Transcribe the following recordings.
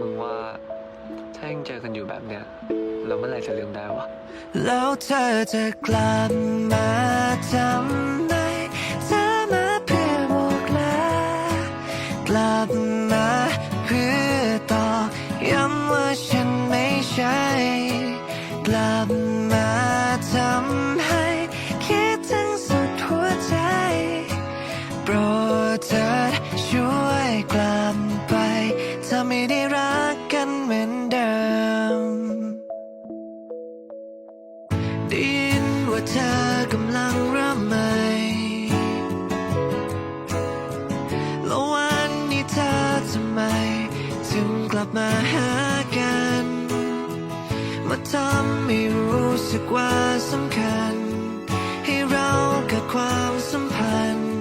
มึงว่าถ้ายังเจอกันอยู่แบบเนี้ยเราเมื่อไหร่จะลืมได้วะ แล้วเธอจะกลับมาทำไมเธอมาเพื่อบอกลากลับมาเพื่อตอกย้ำว่าฉันไม่ใช่ กลับมาทำให้ คิดถึงสุดหัวใจ โปรดเธอับมาหากัน มาทำให้รู้สึกว่าสำคัญ ให้เรากับความสัมพันธ์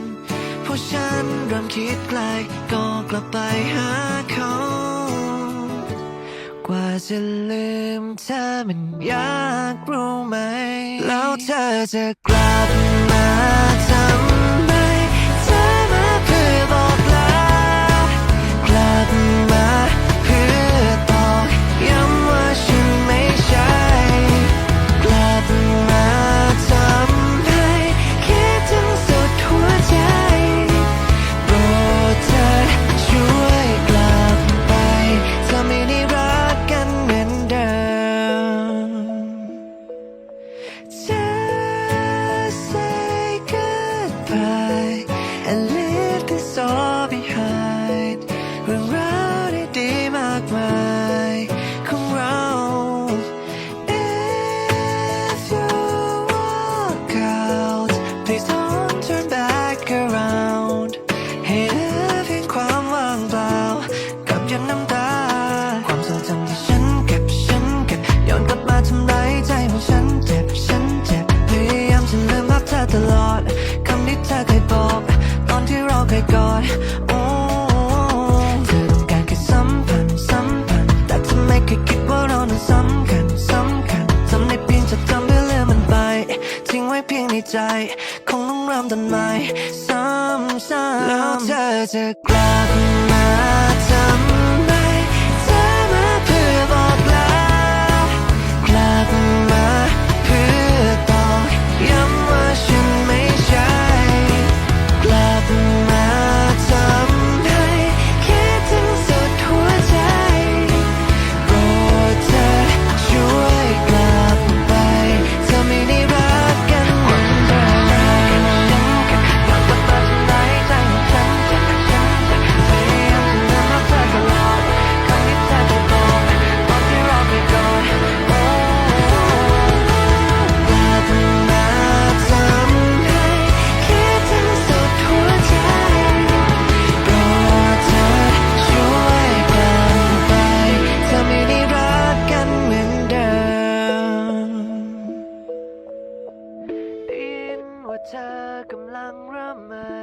พอฉันเริ่มคิดไกลก็กลับไปหาเขา กว่าจะลืมเธอมันยากรู้ไหม แล้วเธอจะกลับ and ใจ คงต้องรำต้นใหม่ซ้ำๆแล้วเธอจะกลับมา ธอกำลังร่ำไห้